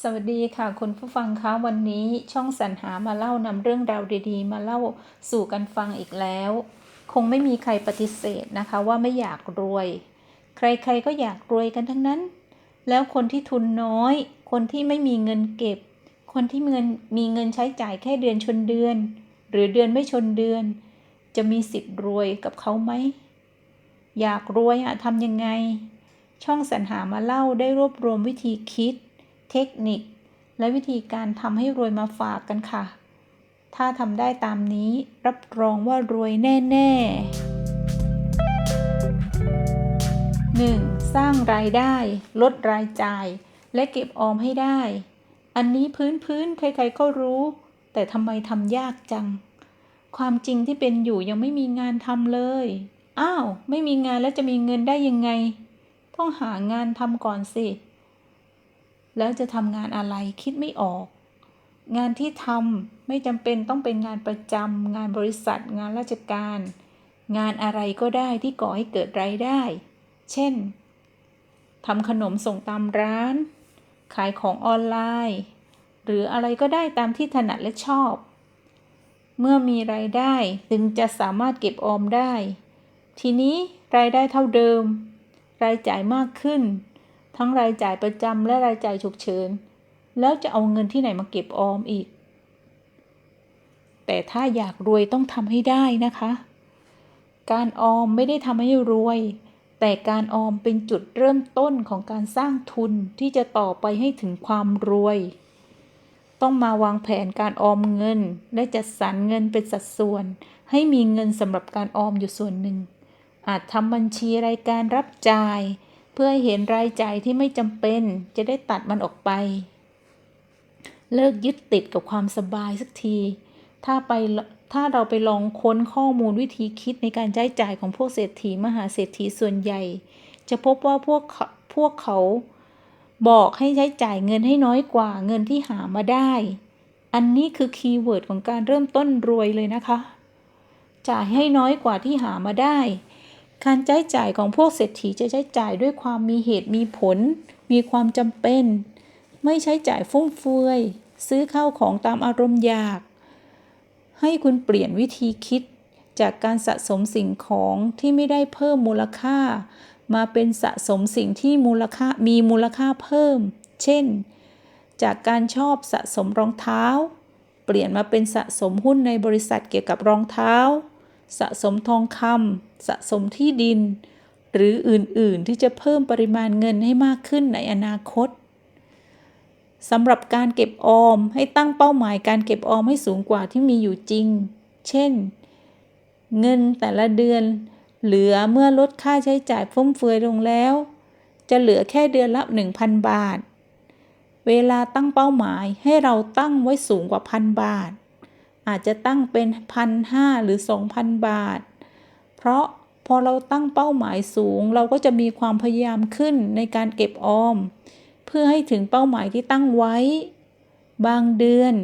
สวัสดีค่ะคุณผู้ฟังคะวันนี้ช่องสรรหามาเล่านำเรื่องราวดีๆ มาเล่าสู่กันฟังอีกแล้ว คงไม่มีใครปฏิเสธนะคะว่าไม่อยากรวย ใครๆก็อยากรวยกันทั้งนั้น แล้วคนที่ทุนน้อย คนที่ไม่มีเงินเก็บ คนที่มีเงินมีเงินใช้จ่ายแค่เดือนชนเดือน หรือเดือนไม่ชนเดือน จะมีสิทธิ์รวยกับเขาไหมอยากรวยอะทำยังไง ช่องสรรหามาเล่าได้รวบรวมวิธีคิด เทคนิค และวิธีการทำให้รวยมาฝากกันค่ะ ถ้าทำได้ตามนี้รับรองว่ารวยแน่ๆ 1. สร้างรายได้ ลดรายจ่าย และเก็บออมให้ได้ อันนี้พื้นพื้นใครๆก็รู้ แต่ทำไมทำยากจัง ความจริงที่เป็นอยู่ยังไม่มีงานทำเลย อ้าว ไม่มีงานแล้วจะมีเงินได้ยังไง ต้องหางานทำก่อนสิ แล้วจะทำงานอะไรคิดไม่ออก งานที่ทำไม่จำเป็นต้องเป็นงานประจำงานบริษัท งานราชการ งานอะไรก็ได้ที่ก่อให้เกิดรายได้ เช่นทำขนมส่งตามร้าน ขายของออนไลน์ หรืออะไรก็ได้ตามที่ถนัดและชอบ เมื่อมีรายได้ถึงจะสามารถเก็บออมได้ ทีนี้รายได้เท่าเดิม รายจ่ายมากขึ้น ทั้งรายจ่ายประจำและรายจ่ายฉุกเฉิน แล้วจะเอาเงินที่ไหนมาเก็บออมอีก แต่ถ้าอยากรวยต้องทำให้ได้นะคะ การออมไม่ได้ทำให้รวย แต่การออมเป็นจุดเริ่มต้นของการสร้างทุนที่จะต่อไปให้ถึงความรวย ต้องมาวางแผนการออมเงิน และจัดสรรเงินเป็นสัดส่วน ให้มีเงินสำหรับการออมอยู่ส่วนหนึ่ง อาจทำบัญชีรายการรับจ่าย เพื่อให้เห็นรายจ่ายที่ไม่จำเป็นจะได้ตัดมันออกไป เลิกยึดติดกับความสบายสักที ถ้าไปถ้าเราไปลองค้นข้อมูลวิธีคิดในการใช้จ่ายของพวกเศรษฐีมหาเศรษฐีส่วนใหญ่ จะพบว่าพวกเขาพวกเขาบอกให้ใช้จ่ายเงินให้น้อยกว่าเงินที่หามาได้ อันนี้คือคีย์เวิร์ดของการเริ่มต้นรวยเลยนะคะ จ่ายให้น้อยกว่าที่หามาได้ การใช้จ่ายของพวกเศรษฐีจะใช้จ่ายด้วยความมีเหตุมีผล มีความจำเป็น ไม่ใช้จ่ายฟุ่มเฟือย ซื้อข้าวของตามอารมณ์อยาก ให้คุณเปลี่ยนวิธีคิด จากการสะสมสิ่งของที่ไม่ได้เพิ่มมูลค่า มาเป็นสะสมสิ่งที่มูลค่ามีมูลค่าเพิ่ม เช่น จากการชอบสะสมรองเท้า เปลี่ยนมาเป็นสะสมหุ้นในบริษัทเกี่ยวกับรองเท้า สะสมทองคำสะสมที่ดิน หรืออื่นๆที่จะเพิ่มปริมาณเงินให้มากขึ้นในอนาคตสำหรับการเก็บออมให้ตั้งเป้าหมายการเก็บออมให้สูงกว่าที่มีอยู่จริง เช่น เงินแต่ละเดือน เหลือเมื่อลดค่าใช้จ่ายฟุ่มเฟือยลงแล้ว จะเหลือแค่เดือนละ 1,000 บาท เวลาตั้งเป้าหมายให้เราตั้งไว้สูงกว่าพันบาท อาจจะตั้งเป็นพันห้าหรือ 2,000 บาท เพราะพอเราตั้งเป้าหมายสูง เราก็จะมีความพยายามขึ้นในการเก็บออม เพื่อให้ถึงเป้าหมายที่ตั้งไว้ บางเดือน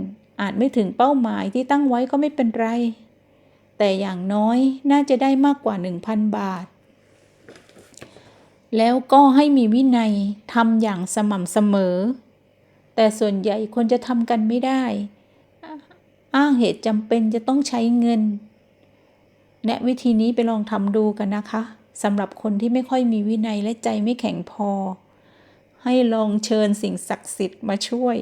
อาจไม่ถึงเป้าหมายที่ตั้งไว้ก็ไม่เป็นไร แต่อย่างน้อยน่าจะได้มากกว่า 1,000 บาท แล้วก็ให้มีวินัยทำอย่างสม่ำเสมอ แต่ส่วนใหญ่คนจะทำกันไม่ได้ อ้างเหตุจำเป็นจะต้องใช้เงิน แนะวิธีนี้ไปลองทำดูกันนะคะสำหรับคนที่ไม่ค่อยมีวินัยและใจไม่แข็งพอ ให้ลองเชิญสิ่งศักดิ์สิทธิ์มาช่วย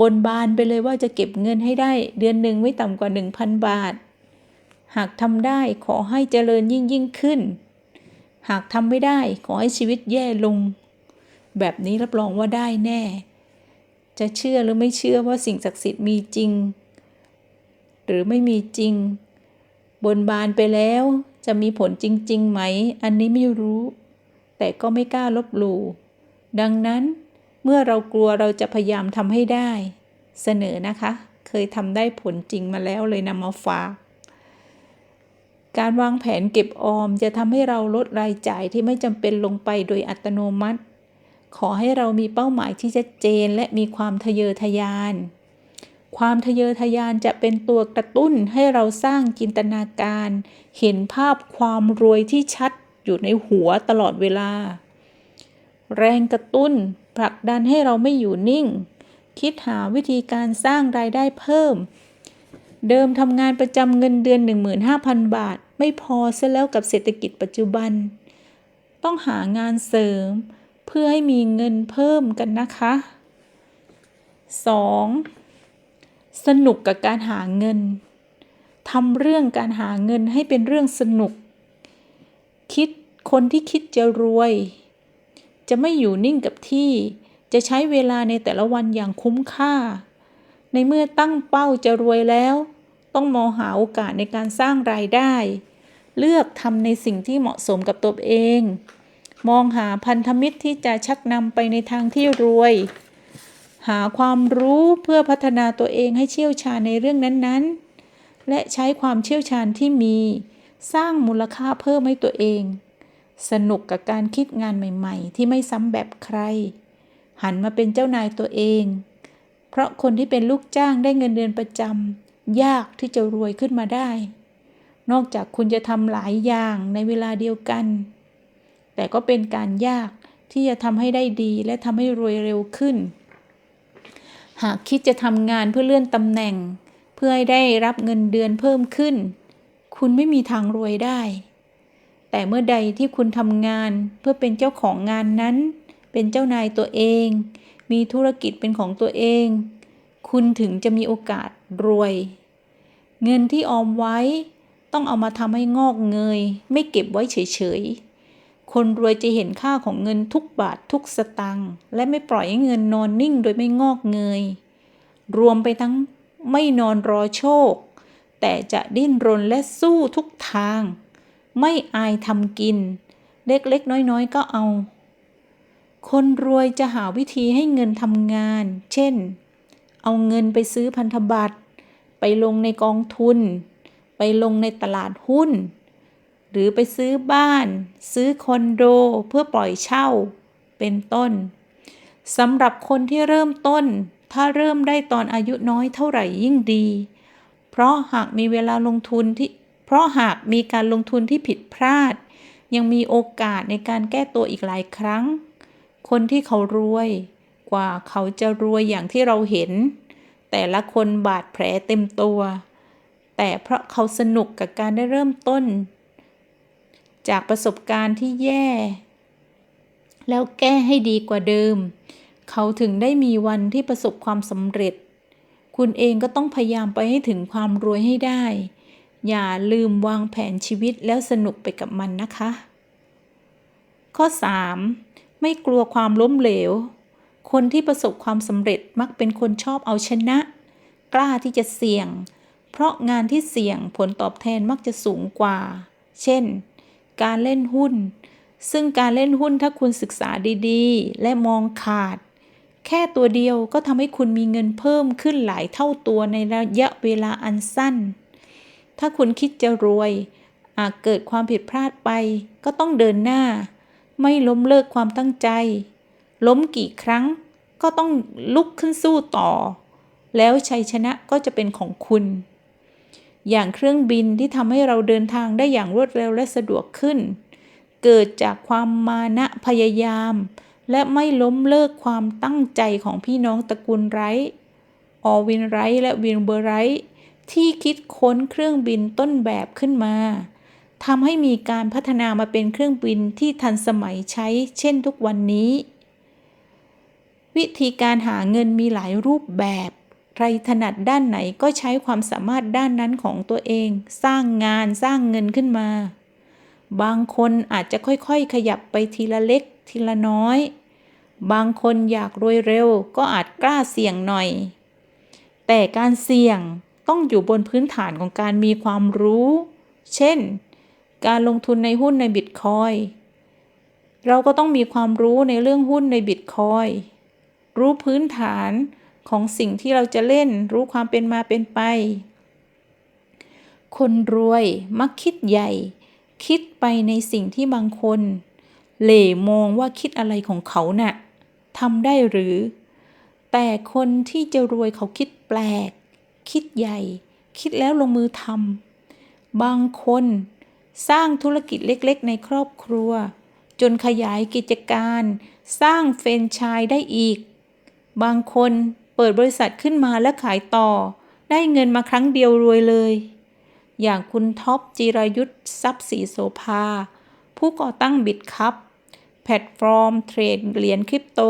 บนบานไปเลยว่าจะเก็บเงินให้ได้เดือนหนึ่งไม่ต่ำกว่า 1,000 บาท หากทำได้ขอให้เจริญยิ่งยิ่งขึ้น หากทำไม่ได้ขอให้ชีวิตแย่ลง แบบนี้รับรองว่าได้แน่ จะเชื่อหรือไม่เชื่อว่าสิ่งศักดิ์สิทธิ์มีจริง หรือไม่มีจริง บนบานไปแล้วจะมีผลจริง ๆ ไหม อันนี้ไม่รู้ แต่ก็ไม่กล้าลบหลู่ดังนั้นเมื่อเรากลัวเราจะพยายามทำให้ได้ เสนอนะคะ เคยทำได้ผลจริงมาแล้วเลยนำมาฝาก การวางแผนเก็บออมจะทำให้เราลดรายจ่ายที่ไม่จำเป็นลงไปโดยอัตโนมัติ ขอให้เรามีเป้าหมายที่ชัดเจนและมีความทะเยอทะยาน ความทะเยอทะยานจะเป็นตัวกระตุ้นให้เราสร้างจินตนาการ เห็นภาพความรวยที่ชัดอยู่ในหัวตลอดเวลา แรงกระตุ้นผลักดันให้เราไม่อยู่นิ่ง คิดหาวิธีการสร้างรายได้เพิ่ม เดิมทำงานประจำเงินเดือน 15,000 บาท ไม่พอซะแล้วกับเศรษฐกิจปัจจุบัน ต้องหางานเสริม เพื่อให้มีเงินเพิ่มกันนะคะ 2. สนุกกับการหาเงินทำเรื่องการหาเงินให้เป็นเรื่องสนุก คิดคนที่คิดจะรวย จะไม่อยู่นิ่งกับที่ จะใช้เวลาในแต่ละวันอย่างคุ้มค่า ในเมื่อตั้งเป้าจะรวยแล้ว ต้องมองหาโอกาสในการสร้างรายได้ เลือกทำในสิ่งที่เหมาะสมกับตัวเอง มองหาพันธมิตรที่จะชักนำไปในทางที่รวย หาความรู้เพื่อพัฒนาตัวเองให้เชี่ยวชาญในเรื่องนั้นๆ และใช้ความเชี่ยวชาญที่มี สร้างมูลค่าเพิ่มให้ตัวเอง สนุกกับการคิดงานใหม่ ๆ ที่ไม่ซ้ำแบบใคร หันมาเป็นเจ้านายตัวเอง เพราะคนที่เป็นลูกจ้างได้เงินเดือนประจำยากที่จะรวยขึ้นมาได้ นอกจากคุณจะทำหลายอย่างในเวลาเดียวกัน แต่ก็เป็นการยากที่จะทำให้ได้ดีและทำให้รวยเร็วขึ้น หากคิดจะทำงานเพื่อเลื่อนตำแหน่ง เพื่อให้ได้รับเงินเดือนเพิ่มขึ้น คุณไม่มีทางรวยได้ แต่เมื่อใดที่คุณทำงานเพื่อเป็นเจ้าของงานนั้น เป็นเจ้านายตัวเอง มีธุรกิจเป็นของตัวเอง คุณถึงจะมีโอกาสรวย เงินที่ออมไว้ ต้องเอามาทำให้งอกเงย ไม่เก็บไว้เฉยๆ คนรวยจะเห็นค่าของเงินทุกบาททุกสตังค์และไม่ปล่อยให้เงินนอนนิ่งโดยไม่งอกเงย รวมไปทั้งไม่นอนรอโชค แต่จะดิ้นรนและสู้ทุกทาง ไม่อายทำกิน เล็กๆน้อยๆ ก็เอา คนรวยจะหาวิธีให้เงินทำงาน เช่น เอาเงินไปซื้อพันธบัตร ไปลงในกองทุน ไปลงในตลาดหุ้น หรือไปซื้อบ้าน ซื้อคอนโดเพื่อปล่อยเช่าเป็นต้นสำหรับคนที่เริ่มต้น ถ้าเริ่มได้ตอนอายุน้อยเท่าไหร่ยิ่งดี เพราะหากมีเวลาลงทุนที่เพราะหากมีการลงทุนที่ผิดพลาด ยังมีโอกาสในการแก้ตัวอีกหลายครั้ง คนที่เขารวยกว่าเขาจะรวยอย่างที่เราเห็น แต่ละคนบาดแผลเต็มตัว แต่เพราะเขาสนุกกับการได้เริ่มต้น จากประสบการณ์ที่แย่ แล้วแก้ให้ดีกว่าเดิม เขาถึงได้มีวันที่ประสบความสำเร็จ คุณเองก็ต้องพยายามไปให้ถึงความรวยให้ได้ อย่าลืมวางแผนชีวิตแล้วสนุกไปกับมันนะคะ ข้อ 3. ไม่กลัวความล้มเหลว คนที่ประสบความสำเร็จมักเป็นคนชอบเอาชนะ กล้าที่จะเสี่ยง เพราะงานที่เสี่ยงผลตอบแทนมักจะสูงกว่า เช่น การเล่นหุ้น ซึ่งการเล่นหุ้นถ้าคุณศึกษาดีๆ และมองขาด แค่ตัวเดียวก็ทำให้คุณมีเงินเพิ่มขึ้นหลายเท่าตัวในระยะเวลาอันสั้น ถ้าคุณคิดจะรวยอาจเกิดความผิดพลาดไปก็ต้องเดินหน้า ไม่ล้มเลิกความตั้งใจ ล้มกี่ครั้งก็ต้องลุกขึ้นสู้ต่อ แล้วชัยชนะก็จะเป็นของคุณ อย่างเครื่องบินที่ทำให้เราเดินทางได้อย่างรวดเร็วและสะดวกขึ้น เกิดจากความมานะพยายาม และไม่ล้มเลิกความตั้งใจของพี่น้องตระกูลไรท์ออวินไรท์และวินเบอร์ไรท์ที่คิดค้นเครื่องบินต้นแบบขึ้นมาทำให้มีการพัฒนามาเป็นเครื่องบินที่ทันสมัยใช้ เช่นทุกวันนี้ วิธีการหาเงินมีหลายรูปแบบ รถนัดด้านไหนก็ใช้ความสามารถด้านนั้นของตัวเอง สร้างงานสร้างเงินขึ้นมา บางคนอาจจะค่อยๆ ขยับไปทีละเล็กทีละน้อย บางคนอยากรวยเร็วก็อาจกล้าเสี่ยงหน่อย แต่การเสี่ยงต้องอยู่บนพื้นฐานของการมีความรู้ เช่น การลงทุนในหุ้นในบิตคอยเราก็ต้องมีความรู้ในเรื่องหุ้นในบิตคอยรู้พื้นฐาน ของสิ่งที่เราจะเล่น รู้ความเป็นมาเป็นไป คนรวยมักคิดใหญ่ คิดไปในสิ่งที่บางคน เหล่มองว่าคิดอะไรของเขานะ่ะทำได้หรือ แต่คนที่จะรวยเขาคิดแปลก คิดใหญ่ คิดแล้วลงมือทำบางคนสร้างธุรกิจเล็กๆ ในครอบครัว จนขยายกิจการ สร้างเฟรนไชส์ได้อีก บางคน เปิดบริษัทขึ้นมาและขายต่อ ได้เงินมาครั้งเดียวรวยเลย อย่างคุณท็อปจิรายุทธทรัพย์ศรีโสภา ผู้ก่อตั้งบิตคัพแพลตฟอร์มเทรดเหรียญคริปโต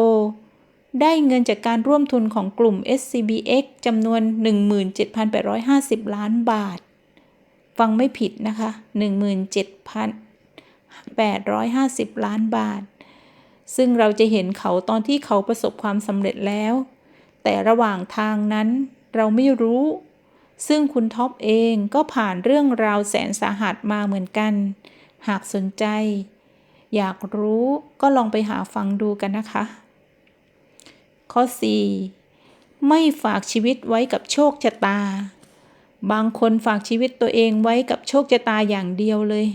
ได้เงินจากการร่วมทุนของกลุ่ม SCBX จำนวน 17,850 ล้านบาท ฟังไม่ผิดนะคะ 17,850 ล้านบาทซึ่งเราจะเห็นเขาตอนที่เขาประสบความสำเร็จแล้ว แต่ระหว่างทางนั้นเราไม่รู้ ซึ่งคุณท็อปเองก็ผ่านเรื่องราวแสนสาหัสมาเหมือนกัน หากสนใจ อยากรู้ก็ลองไปหาฟังดูกันนะคะ ข้อ 4. ไม่ฝากชีวิตไว้กับโชคชะตา บางคนฝากชีวิตตัวเองไว้กับโชคชะตาอย่างเดียวเลย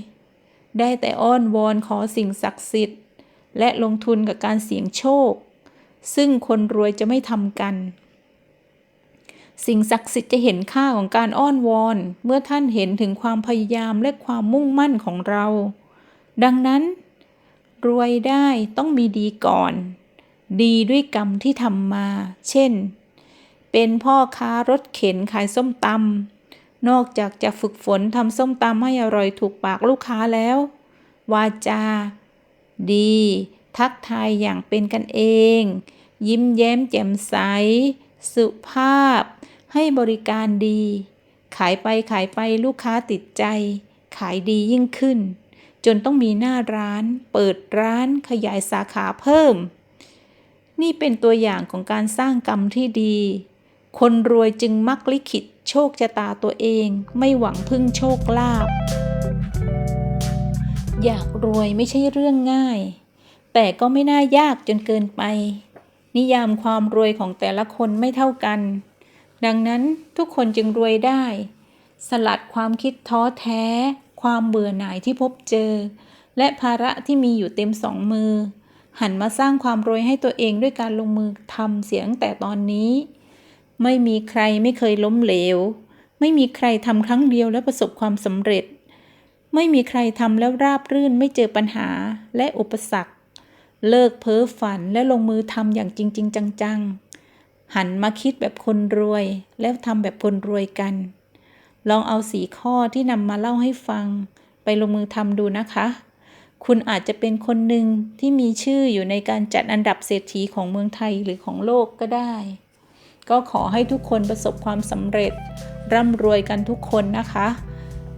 ได้แต่อ้อนวอนขอสิ่งศักดิ์สิทธิ์ และลงทุนกับการเสี่ยงโชค ซึ่งคนรวยจะไม่ทำกัน สิ่งศักดิ์สิทธิ์จะเห็นค่าของการอ้อนวอน เมื่อท่านเห็นถึงความพยายามและความมุ่งมั่นของเรา ดังนั้น รวยได้ต้องมีดีก่อน ดีด้วยกรรมที่ทำมา เช่น เป็นพ่อค้ารถเข็นขายส้มตำนอกจากจะฝึกฝนทำส้มตำให้อร่อยถูกปากลูกค้าแล้ว วาจา ดีทักทายอย่างเป็นกันเอง ยิ้มแย้มแจ่มใส สุภาพ ให้บริการดี ขายไปขายไปลูกค้าติดใจ ขายดียิ่งขึ้น จนต้องมีหน้าร้าน เปิดร้านขยายสาขาเพิ่ม นี่เป็นตัวอย่างของการสร้างกรรมที่ดี คนรวยจึงมักลิขิตโชคชะตาตัวเอง ไม่หวังพึ่งโชคลาภอยากรวยไม่ใช่เรื่องง่าย แต่ก็ไม่น่ายากจนเกินไป นิยามความรวยของแต่ละคนไม่เท่ากัน ดังนั้นทุกคนจึงรวยได้ สลัดความคิดท้อแท้ ความเบื่อหน่ายที่พบเจอ และภาระที่มีอยู่เต็มสองมือ หันมาสร้างความรวยให้ตัวเองด้วยการลงมือทำเสียงแต่ตอนนี้ ไม่มีใครไม่เคยล้มเหลว ไม่มีใครทำครั้งเดียวแล้วประสบความสำเร็จ ไม่มีใครทำแล้วราบรื่นไม่เจอปัญหาและอุปสรรค เลิกเพ้อฝันและลงมือทำอย่างจริงๆจังๆ หันมาคิดแบบคนรวย แล้วทำแบบคนรวยกัน ลองเอาสีข้อที่นำมาเล่าให้ฟัง ไปลงมือทำดูนะคะ คุณอาจจะเป็นคนหนึ่งที่มีชื่ออยู่ในการจัดอันดับเศรษฐีของเมืองไทยหรือของโลกก็ได้ ก็ขอให้ทุกคนประสบความสำเร็จ ร่ำรวยกันทุกคนนะคะ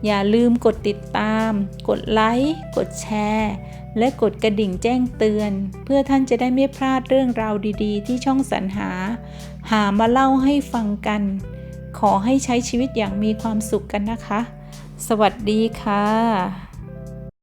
อย่าลืมกดติดตาม กดไลค์ กดแชร์ และกดกระดิ่งแจ้งเตือน เพื่อท่านจะได้ไม่พลาดเรื่องราวดีๆ ที่ช่องสรรหา หามาเล่าให้ฟังกัน ขอให้ใช้ชีวิตอย่างมีความสุขกันนะคะ สวัสดีค่ะ